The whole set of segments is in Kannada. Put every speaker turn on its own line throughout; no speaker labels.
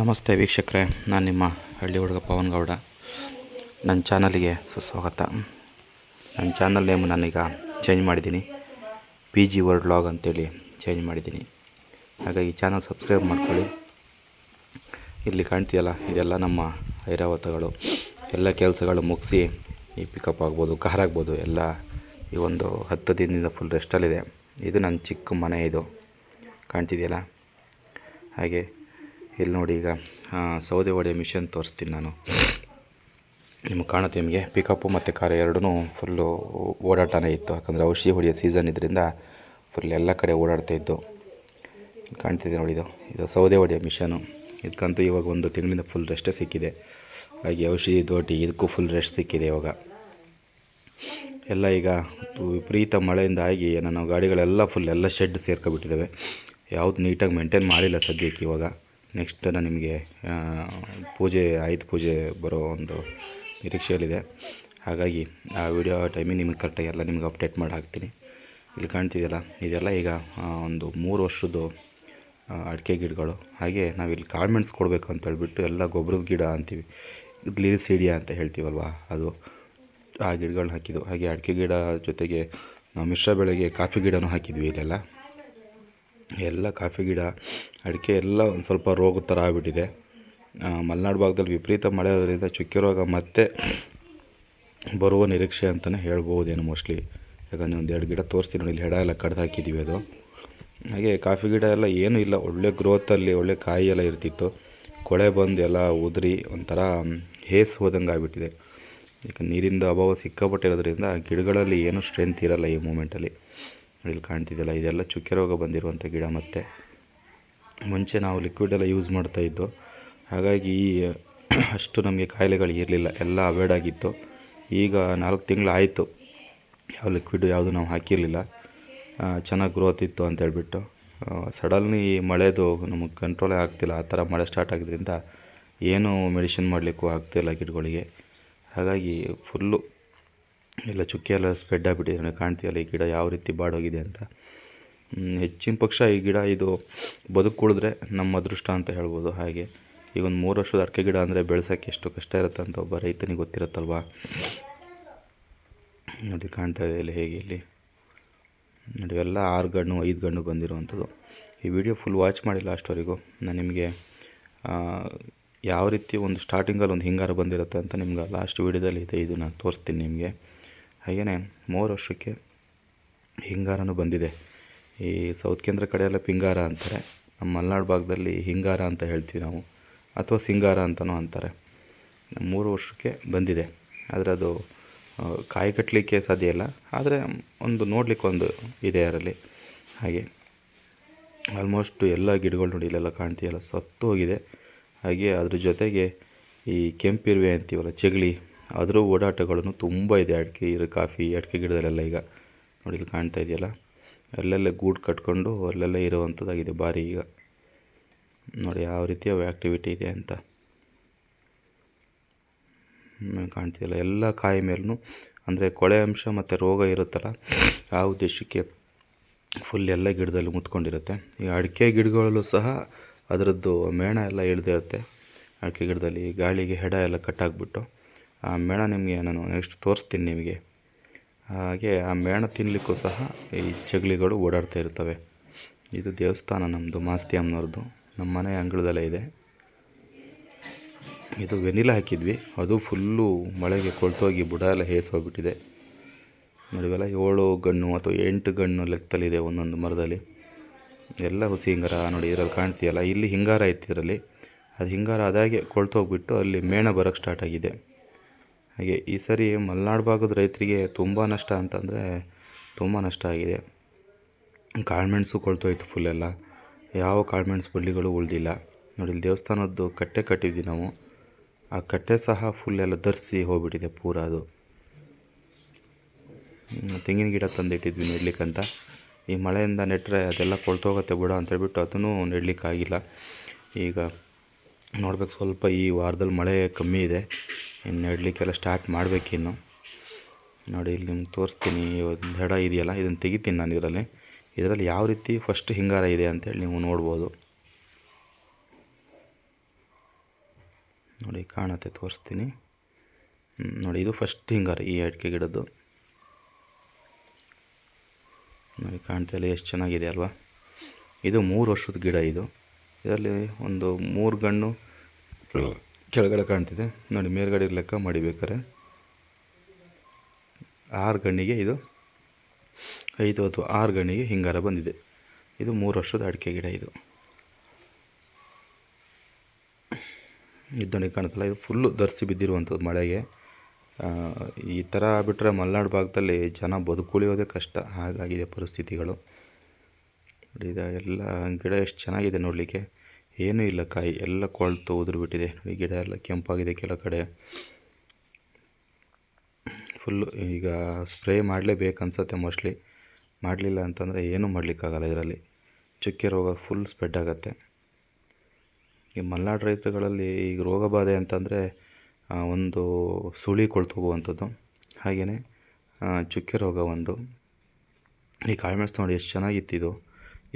ನಮಸ್ತೆ ವೀಕ್ಷಕರೇ, ನಾನು ನಿಮ್ಮ ಹಳ್ಳಿ ಹುಡುಗ ಪವನ್ ಗೌಡ. ನನ್ನ ಚಾನಲಿಗೆ ಸುಸ್ವಾಗತ. ನನ್ನ ಚಾನಲ್ ನೇಮ್ ನಾನೀಗ ಚೇಂಜ್ ಮಾಡಿದ್ದೀನಿ. ಪಿ ಜಿ ವರ್ಡ್ ಲಾಗ್ ಅಂತೇಳಿ ಚೇಂಜ್ ಮಾಡಿದ್ದೀನಿ. ಹಾಗಾಗಿ ಚಾನಲ್ ಸಬ್ಸ್ಕ್ರೈಬ್ ಮಾಡ್ಕೊಳ್ಳಿ. ಇಲ್ಲಿ ಕಾಣ್ತೀಯಲ್ಲ, ಇದೆಲ್ಲ ನಮ್ಮ ಐರಾವತಗಳು. ಎಲ್ಲ ಕೆಲಸಗಳು ಮುಗಿಸಿ ಈ ಪಿಕಪ್ ಆಗ್ಬೋದು ಕಾರ್ ಆಗ್ಬೋದು, ಎಲ್ಲ ಈ ಒಂದು ಹತ್ತು ದಿನದಿಂದ ಫುಲ್ ರೆಸ್ಟಲ್ಲಿದೆ ಇದು ನನ್ನ ಚಿಕ್ಕ ಮನೆ ಇದು. ಕಾಣ್ತಿದೆಯಲ್ಲ? ಹಾಗೆ ಇಲ್ಲಿ ನೋಡಿ ಈಗ ಸೌದೆ ಹೊಡೆಯೋ ಮಿಷನ್ ತೋರಿಸ್ತೀನಿ ನಾನು. ನಿಮ್ಗೆ ಕಾಣುತ್ತೆ ನಿಮಗೆ. ಪಿಕಪ್ಪು ಮತ್ತು ಕಾರ್ ಎರಡೂ ಫುಲ್ಲು ಓಡಾಟನೇ ಇತ್ತು. ಯಾಕಂದರೆ ಔಷಧಿ ಹೊಡೆಯೋ ಸೀಸನ್ ಇದರಿಂದ ಫುಲ್ ಎಲ್ಲ ಕಡೆ ಓಡಾಡ್ತಾ ಇದ್ದು. ಕಾಣ್ತಿದೆ ನೋಡಿ ಇದು. ಇದು ಸೌದೆ ಹೊಡೆಯೋ ಮಿಷನು ಇದಕ್ಕಂತೂ ಇವಾಗ ಒಂದು ತಿಂಗಳಿಂದ ಫುಲ್ ರೆಸ್ಟೇ ಸಿಕ್ಕಿದೆ. ಹಾಗೆ ಔಷಧಿ ದೋಟಿ ಇದಕ್ಕೂ ಫುಲ್ ರೆಸ್ಟ್ ಸಿಕ್ಕಿದೆ ಇವಾಗ. ಎಲ್ಲ ಈಗ ವಿಪರೀತ ಮಳೆಯಿಂದ ಆಗಿ ನಾನು ಗಾಡಿಗಳೆಲ್ಲ ಫುಲ್ ಎಲ್ಲ ಶೆಡ್ ಸೇರ್ಕೊಬಿಟ್ಟಿದ್ದಾವೆ. ಯಾವುದು ನೀಟಾಗಿ ಮೇಂಟೈನ್ ಮಾಡಿಲ್ಲ ಸದ್ಯಕ್ಕೆ ಇವಾಗ. ನೆಕ್ಸ್ಟ್ ನಾನು ನಿಮಗೆ ಪೂಜೆ, ಆಯುಧ ಪೂಜೆ ಬರೋ ಒಂದು ನಿರೀಕ್ಷೆಯಲ್ಲಿದೆ. ಹಾಗಾಗಿ ಆ ವಿಡಿಯೋ ಟೈಮಿಗೆ ನಿಮಗೆ ಕರೆಕ್ಟಾಗಿ ಎಲ್ಲ ನಿಮ್ಗೆ ಅಪ್ಡೇಟ್ ಮಾಡಿ ಹಾಕ್ತೀನಿ. ಇಲ್ಲಿ ಕಾಣ್ತಿದೆಯಲ್ಲ, ಇದೆಲ್ಲ ಈಗ ಒಂದು ಮೂರು ವರ್ಷದ್ದು ಅಡಿಕೆ ಗಿಡಗಳು. ಹಾಗೆ ನಾವಿಲ್ಲಿ ಕಾಮೆಂಟ್ಸ್ ಕೊಡಬೇಕು ಅಂತ ಹೇಳ್ಬಿಟ್ಟು ಎಲ್ಲ ಗೊಬ್ಬರದ ಗಿಡ ಅಂತೀವಿ. ಗ್ಲೀಲ್ ಸೀಡಿಯಾ ಅಂತ ಹೇಳ್ತೀವಲ್ವ, ಅದು. ಆ ಗಿಡಗಳನ್ನ ಹಾಕಿದ್ದು. ಹಾಗೆ ಅಡಿಕೆ ಗಿಡ ಜೊತೆಗೆ, ನಾವು ಮಿಶ್ರ ಬೆಳೆಗೆ ಕಾಫಿ ಗಿಡನೂ ಹಾಕಿದ್ವಿ ಇಲ್ಲೆಲ್ಲ. ಎಲ್ಲ ಕಾಫಿ ಗಿಡ, ಅಡಿಕೆ ಎಲ್ಲ ಒಂದು ಸ್ವಲ್ಪ ರೋಗದ ಥರ ಆಗಿಬಿಟ್ಟಿದೆ. ಮಲೆನಾಡು ಭಾಗದಲ್ಲಿ ವಿಪರೀತ ಮಳೆ ಆಗೋದ್ರಿಂದ ಚುಕ್ಕೆ ರೋಗ ಮತ್ತೆ ಬರುವ ನಿರೀಕ್ಷೆ ಅಂತಲೇ ಹೇಳ್ಬೋದೇನು ಮೋಸ್ಟ್ಲಿ ಯಾಕಂದರೆ ಒಂದು ಎರಡು ಗಿಡ ತೋರಿಸ್ತೀನಿ ನೋಡಿ, ಇಲ್ಲಿ ಹೆಡ ಎಲ್ಲ ಕಡ್ದು ಹಾಕಿದ್ದೀವಿ ಅದು. ಹಾಗೆ ಕಾಫಿ ಗಿಡ ಎಲ್ಲ ಏನೂ ಇಲ್ಲ, ಒಳ್ಳೆ ಗ್ರೋತಲ್ಲಿ ಒಳ್ಳೆ ಕಾಯಿ ಎಲ್ಲ ಇರ್ತಿತ್ತು. ಕೊಳೆ ಬಂದು ಎಲ್ಲ ಉದುರಿ, ಒಂಥರ ಹೇಸ್ ಹೋದಂಗೆ ಆಗಿಬಿಟ್ಟಿದೆ. ಈಗ ನೀರಿಂದ ಅಭಾವ ಸಿಕ್ಕಾಪಟ್ಟಿರೋದ್ರಿಂದ ಗಿಡಗಳಲ್ಲಿ ಏನೂ ಸ್ಟ್ರೆಂತ್ ಇರಲ್ಲ ಈ ಮೂಮೆಂಟಲ್ಲಿ ಇಲ್ಲಿ ಕಾಣ್ತಿದೆಯಲ್ಲ? ಇದೆಲ್ಲ ಚುಕ್ಕೆ ರೋಗ ಬಂದಿರುವಂಥ ಗಿಡ ಮತ್ತು. ಮುಂಚೆ ನಾವು ಲಿಕ್ವಿಡ್ ಎಲ್ಲ ಯೂಸ್ ಮಾಡ್ತಾ ಇದ್ದೋ, ಹಾಗಾಗಿ ಅಷ್ಟು ನಮಗೆ ಕಾಯಿಲೆಗಳು ಇರಲಿಲ್ಲ. ಎಲ್ಲ ಅವಾಯ್ಡ್ ಆಗಿತ್ತು. ಈಗ ನಾಲ್ಕು ತಿಂಗಳು ಆಯಿತು. ಯಾವ ಲಿಕ್ವಿಡ್ ಯಾವುದು ನಾವು ಹಾಕಿರಲಿಲ್ಲ. ಚೆನ್ನಾಗಿ ಗ್ರೋತ್ ಇತ್ತು ಅಂತ ಹೇಳ್ಬಿಟ್ಟು. ಸಡನ್ಲಿ ಮಳೆದು ನಮಗೆ ಕಂಟ್ರೋಲೇ ಆಗ್ತಿಲ್ಲ. ಆ ಥರ ಮಳೆ ಸ್ಟಾರ್ಟ್ ಆಗಿದ್ದರಿಂದ ಏನೂ ಮೆಡಿಸಿನ್ ಮಾಡಲಿಕ್ಕೂ ಆಗ್ತಿಲ್ಲ ಗಿಡಗಳಿಗೆ. ಹಾಗಾಗಿ ಫುಲ್ಲು ಎಲ್ಲ ಚುಕ್ಕೆ ಎಲ್ಲ ಸ್ಪ್ರೆಡ್ ಆಗಿಬಿಟ್ಟಿದೆ. ಕಾಣ್ತೀಯಲ್ಲ ಈ ಗಿಡ ಯಾವ ರೀತಿ ಬಾಡೋಗಿದೆ ಅಂತ. ಹೆಚ್ಚಿನ ಪಕ್ಷ ಈ ಗಿಡ ಇದು ಬದುಕುಳಿದ್ರೆ ನಮ್ಮ ಅದೃಷ್ಟ ಅಂತ ಹೇಳ್ಬೋದು ಹಾಗೆ. ಈಗ ಒಂದು ಮೂರು ವರ್ಷದ ಅಡಿಕೆ ಗಿಡ ಅಂದರೆ ಬೆಳೆಸೋಕ್ಕೆ ಎಷ್ಟು ಕಷ್ಟ ಇರುತ್ತೆ ಅಂತ ಒಬ್ಬ ರೈತನಿಗೆ ಗೊತ್ತಿರುತ್ತಲ್ವಾ? ನೋಡಿ, ಕಾಣ್ತಾ ಇದೆ ಇಲ್ಲಿ ಹೇಗೆ ಇಲ್ಲಿ. ನೋಡಿ, ಎಲ್ಲ ಆರು ಗಣ್ಣು ಐದು ಗಣ್ಣು ಬಂದಿರುವಂಥದ್ದು. ಈ ವಿಡಿಯೋ ಫುಲ್ ವಾಚ್ ಮಾಡಿಲ್ಲ ಅಷ್ಟೊರಿಗೂ ನಾನು ನಿಮಗೆ ಯಾವ ರೀತಿ ಒಂದು ಸ್ಟಾರ್ಟಿಂಗಲ್ಲಿ ಒಂದು ಹಿಂಗಾರು ಬಂದಿರುತ್ತೆ ಅಂತ ನಿಮ್ಗೆ ಲಾಸ್ಟ್ ವೀಡಿಯೋದಲ್ಲಿ ಇದೆ, ಇದು ನಾನು ತೋರಿಸ್ತೀನಿ ನಿಮಗೆ. ಹಾಗೆಯೇ ಮೂರು ವರ್ಷಕ್ಕೆ ಹಿಂಗಾರನೂ ಬಂದಿದೆ. ಈ ಸೌತ್ ಕೇಂದ್ರ ಕಡೆಯೆಲ್ಲ ಪಿಂಗಾರ ಅಂತಾರೆ. ನಮ್ಮ ಮಲೆನಾಡು ಭಾಗದಲ್ಲಿ ಹಿಂಗಾರ ಅಂತ ಹೇಳ್ತೀವಿ ನಾವು. ಅಥವಾ ಸಿಂಗಾರ ಅಂತಲೂ ಅಂತಾರೆ. ಮೂರು ವರ್ಷಕ್ಕೆ ಬಂದಿದೆ. ಆದರೆ ಅದು ಕಾಯಿ ಕಟ್ಟಲಿಕ್ಕೆ ಸಾಧ್ಯ ಇಲ್ಲ. ಆದರೆ ಒಂದು ನೋಡಲಿಕ್ಕೆ ಒಂದು ಇದೆ ಅದರಲ್ಲಿ. ಹಾಗೆ ಆಲ್ಮೋಸ್ಟ್ ಎಲ್ಲ ಗಿಡಗಳು ನೋಡಿ, ಇಲ್ಲೆಲ್ಲ ಕಾಣ್ತೀವಲ್ಲ ಸತ್ತು ಹೋಗಿದೆ. ಹಾಗೆ ಅದ್ರ ಜೊತೆಗೆ ಈ ಕೆಂಪಿರುವೆ ಅಂತೀವಲ್ಲ ಚೆಗಳಿ ಅದರ ಓಡಾಟಗಳನ್ನು ತುಂಬ ಇದೆ. ಅಡಿಕೆ, ಇರೋ, ಕಾಫಿ, ಅಡಿಕೆ ಗಿಡದಲ್ಲೆಲ್ಲ ಈಗ ನೋಡಿ ಇಲ್ಲಿ ಕಾಣ್ತಾ ಇದೆಯಲ್ಲ? ಅಲ್ಲೆಲ್ಲ ಗೂಡು ಕಟ್ಕೊಂಡು ಅಲ್ಲೆಲ್ಲ ಇರುವಂಥದ್ದಾಗಿದೆ ಭಾರಿ ಈಗ. ನೋಡಿ ಯಾವ ರೀತಿಯ ಆ್ಯಕ್ಟಿವಿಟಿ ಇದೆ ಅಂತ. ಕಾಣ್ತಿಲ್ಲ ಎಲ್ಲ ಕಾಯಿ ಮೇಲೂ ಅಂದರೆ ಕೊಳೆ ಅಂಶ ಮತ್ತು ರೋಗ ಇರುತ್ತಲ್ಲ, ಆ ಉದ್ದೇಶಕ್ಕೆ ಫುಲ್ ಎಲ್ಲ ಗಿಡದಲ್ಲಿ ಮುತ್ಕೊಂಡಿರುತ್ತೆ. ಈ ಅಡಿಕೆ ಗಿಡಗಳಲ್ಲೂ ಸಹ ಅದರದ್ದು ಮೇಣ ಎಲ್ಲ ಇಳಿದಿರುತ್ತೆ. ಅಡಿಕೆ ಗಿಡದಲ್ಲಿ ಗಾಳಿಗೆ ಹೆಡ ಎಲ್ಲ ಕಟ್ಟಾಕ್ಬಿಟ್ಟು ಆ ಮೇಣ ನಿಮಗೆ ನಾನು ನೆಕ್ಸ್ಟ್ ತೋರಿಸ್ತೀನಿ ನಿಮಗೆ. ಹಾಗೆ ಆ ಮೇಣ ತಿನ್ನಲಿಕ್ಕೂ ಸಹ ಈ ಜಗಲಿಗಳು ಓಡಾಡ್ತಾ ಇರ್ತವೆ. ಇದು ದೇವಸ್ಥಾನ ನಮ್ಮದು ಮಾಸ್ತಿ ಅಮ್ಮನವ್ರದ್ದು ನಮ್ಮ ಮನೆ ಅಂಗಳದಲ್ಲೇ ಇದೆ. ಇದು ವೆನಿಲ ಹಾಕಿದ್ವಿ. ಅದು ಫುಲ್ಲು ಮಳೆಗೆ ಕೊಳ್ತೋಗಿ ಬುಡ ಎಲ್ಲ ಹೇಸೋಗ್ಬಿಟ್ಟಿದೆ ನೋಡಿವೆಲ್ಲ ಏಳು ಗಣ್ಣು ಅಥವಾ ಎಂಟು ಗಣ್ಣು ಲೆಕ್ಕದಲ್ಲಿದೆ ಒಂದೊಂದು ಮರದಲ್ಲಿ. ಎಲ್ಲ ಹುಸಿ ಹಿಂಗಾರ ನೋಡಿ, ಇದರಲ್ಲಿ ಕಾಣ್ತೀಯಲ್ಲ, ಇಲ್ಲಿ ಹಿಂಗಾರ ಇತ್ತು ಇದರಲ್ಲಿ. ಅದು ಹಿಂಗಾರ ಅದಾಗೆ ಕೊಳ್ತೋಗ್ಬಿಟ್ಟು ಅಲ್ಲಿ ಮೇಣ ಬರೋಕ್ಕೆ ಸ್ಟಾರ್ಟ್ ಆಗಿದೆ. ಹಾಗೆ ಈ ಸರಿ ಮಲೆನಾಡು ಭಾಗದ ರೈತರಿಗೆ ತುಂಬ ನಷ್ಟ ಅಂತಂದರೆ ತುಂಬ ನಷ್ಟ ಆಗಿದೆ. ಕಾಳುಮೆಣಸು ಕೊಳ್ತೋಯ್ತು ಫುಲ್ಲೆಲ್ಲ ಯಾವ ಕಾಳುಮೆಣಸು ಬಳ್ಳಿಗಳು ಉಳಿದಿಲ್ಲ. ನೋಡಿ ದೇವಸ್ಥಾನದ್ದು ಕಟ್ಟೆ ಕಟ್ಟಿದ್ವಿ ನಾವು. ಆ ಕಟ್ಟೆ ಸಹ ಫುಲ್ ಎಲ್ಲ ಧರಿಸಿ ಹೋಗ್ಬಿಟ್ಟಿದೆ ಪೂರ ಅದು. ತೆಂಗಿನ ಗಿಡ ತಂದಿಟ್ಟಿದ್ವಿ ನೆಡ್ಲಿಕ್ಕಂತ. ಈ ಮಳೆಯಿಂದ ನೆಟ್ಟರೆ ಅದೆಲ್ಲ ಕೊಳ್ತೋಗುತ್ತೆ ಬಿಡ ಅಂತ ಹೇಳ್ಬಿಟ್ಟು ಅದನ್ನು ನೆಡಲಿಕ್ಕಾಗಿಲ್ಲ. ಈಗ ನೋಡ್ಬೇಕು ಸ್ವಲ್ಪ ಈ ವಾರದಲ್ಲಿ ಮಳೆ ಕಮ್ಮಿ ಇದೆ. ಇನ್ನು ನೆಡಲಿಕ್ಕೆಲ್ಲ ಸ್ಟಾರ್ಟ್ ಮಾಡಬೇಕಿನ್ನು. ನೋಡಿ, ಇಲ್ಲಿ ನಿಮ್ಗೆ ತೋರಿಸ್ತೀನಿ. ಒಂದು ಹೆಡ ಇದೆಯಲ್ಲ, ಇದನ್ನು ತೆಗಿತೀನಿ ನಾನು ಇದರಲ್ಲಿ. ಇದರಲ್ಲಿ ಯಾವ ರೀತಿ ಫಸ್ಟ್ ಹಿಂಗಾರ ಇದೆ ಅಂತೇಳಿ ನೀವು ನೋಡ್ಬೋದು. ನೋಡಿ, ಕಾಣುತ್ತೆ, ತೋರಿಸ್ತೀನಿ. ನೋಡಿ, ಇದು ಫಸ್ಟ್ ಹಿಂಗಾರ ಈ ಅಡಿಕೆ ಗಿಡದ್ದು. ನೋಡಿ, ಕಾಣ್ತಾ ಇಲ್ಲ, ಎಷ್ಟು ಚೆನ್ನಾಗಿದೆ ಅಲ್ವಾ. ಇದು ಮೂರು ವರ್ಷದ ಗಿಡ ಇದು. ಇದರಲ್ಲಿ ಒಂದು ಮೂರು ಗಣ್ಣು ಕೆಳಗಡೆ ಕಾಣ್ತಿದೆ. ನೋಡಿ ಮೇಲ್ಗಡೆ ಲೆಕ್ಕ ಮಾಡಿ ಬೇಕಾರೆ ಆರು ಗಣ್ಣಿಗೆ ಇದು ಐದು ಅಥವಾ ಆರು ಗಣ್ಣಿಗೆ ಹಿಂಗಾರ ಬಂದಿದೆ. ಇದು ಮೂರು ವರ್ಷದ ಅಡಿಕೆ ಗಿಡ ಇದು. ಇದ್ದಣಿ ಕಾಣುತ್ತಲ್ಲ ಇದು ಫುಲ್ಲು ಧರಿಸಿ ಬಿದ್ದಿರುವಂಥದ್ದು ಮಳೆಗೆ. ಈ ಥರ ಬಿಟ್ಟರೆ ಮಲೆನಾಡು ಭಾಗದಲ್ಲಿ ಜನ ಬದುಕುಳಿಯೋದೇ ಕಷ್ಟ. ಹಾಗಾಗಿದೆ ಪರಿಸ್ಥಿತಿಗಳು. ನೋಡಿ ಇದು ಎಲ್ಲ ಗಿಡ ಎಷ್ಟು ಚೆನ್ನಾಗಿದೆ ನೋಡಲಿಕ್ಕೆ. ಏನೂ ಇಲ್ಲ ಕಾಯಿ, ಎಲ್ಲ ಕೊಳ್ತು ಉದುರು ಬಿಟ್ಟಿದೆ ಈ ಗಿಡ ಎಲ್ಲ ಕೆಂಪಾಗಿದೆ ಕೆಲ ಕಡೆ ಫುಲ್ಲು ಈಗ ಸ್ಪ್ರೇ ಮಾಡಲೇಬೇಕು ಅನ್ಸುತ್ತೆ ಮೋಸ್ಟ್ಲಿ ಮಾಡಲಿಲ್ಲ ಅಂತಂದರೆ ಏನೂ ಮಾಡಲಿಕ್ಕಾಗಲ್ಲ ಇದರಲ್ಲಿ. ಚುಕ್ಕೆ ರೋಗ ಫುಲ್ ಸ್ಪ್ರೆಡ್ ಆಗುತ್ತೆ. ಈ ಮಲೆನಾಡು ರೈತರುಗಳಲ್ಲಿ ಈಗ ರೋಗ ಬಾಧೆ ಅಂತಂದರೆ ಒಂದು ಸುಳಿ ಕೊಳ್ತು ಹೋಗುವಂಥದ್ದು. ಹಾಗೆಯೇ ಚುಕ್ಕೆ ರೋಗ ಒಂದು. ಈ ಕಾಳುಮೆಣಸು ನೋಡಿ ಎಷ್ಟು ಚೆನ್ನಾಗಿತ್ತು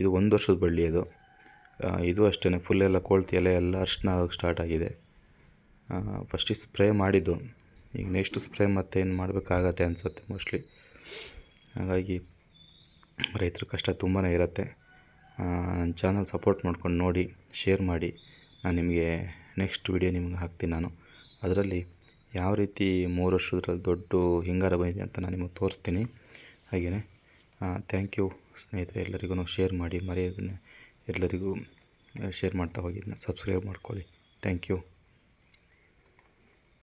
ಇದು ಒಂದು ವರ್ಷದ ಬಳ್ಳಿ ಅದು. ಇದು ಅಷ್ಟೇ ಫುಲ್ ಎಲ್ಲ ಕೊಳ್ತು ಎಲೆ ಎಲ್ಲ ಅರ್ಶಿನ ಆಗೋಕ್ಕೆ ಸ್ಟಾರ್ಟ್ ಆಗಿದೆ. ಫಸ್ಟಿಗೆ ಸ್ಪ್ರೇ ಮಾಡಿದ್ದು. ಈಗ ನೆಕ್ಸ್ಟ್ ಸ್ಪ್ರೇ ಮತ್ತೆ ಏನು ಮಾಡಬೇಕಾಗತ್ತೆ ಅನಿಸುತ್ತೆ ಮೋಸ್ಟ್ಲಿ ಹಾಗಾಗಿ ರೈತರ ಕಷ್ಟ ತುಂಬಾ ಇರುತ್ತೆ. ನನ್ನ ಚಾನಲ್ ಸಪೋರ್ಟ್ ಮಾಡ್ಕೊಂಡು ನೋಡಿ ಶೇರ್ ಮಾಡಿ. ನಾನು ನಿಮಗೆ ನೆಕ್ಸ್ಟ್ ವಿಡಿಯೋ ನಿಮ್ಗೆ ಹಾಕ್ತೀನಿ ನಾನು. ಅದರಲ್ಲಿ ಯಾವ ರೀತಿ ಮೂರು ವರ್ಷದ್ರಲ್ಲಿ ದೊಡ್ಡ ಹಿಂಗಾರ ಬಂದಿದೆ ಅಂತ ನಾನು ನಿಮಗೆ ತೋರಿಸ್ತೀನಿ. ಹಾಗೆಯೇ ಥ್ಯಾಂಕ್ ಯು ಸ್ನೇಹಿತರೆ ಎಲ್ಲರಿಗೂ ಶೇರ್ ಮಾಡಿ, ಮರೆಯೋದನ್ನು ಎಲ್ಲರಿಗೂ ಶೇರ್ ಮಾಡ್ತಾ ಹೋಗಿ ಸಬ್ಸ್ಕ್ರೈಬ್ ಮಾಡ್ಕೊಳ್ಳಿ. Thank you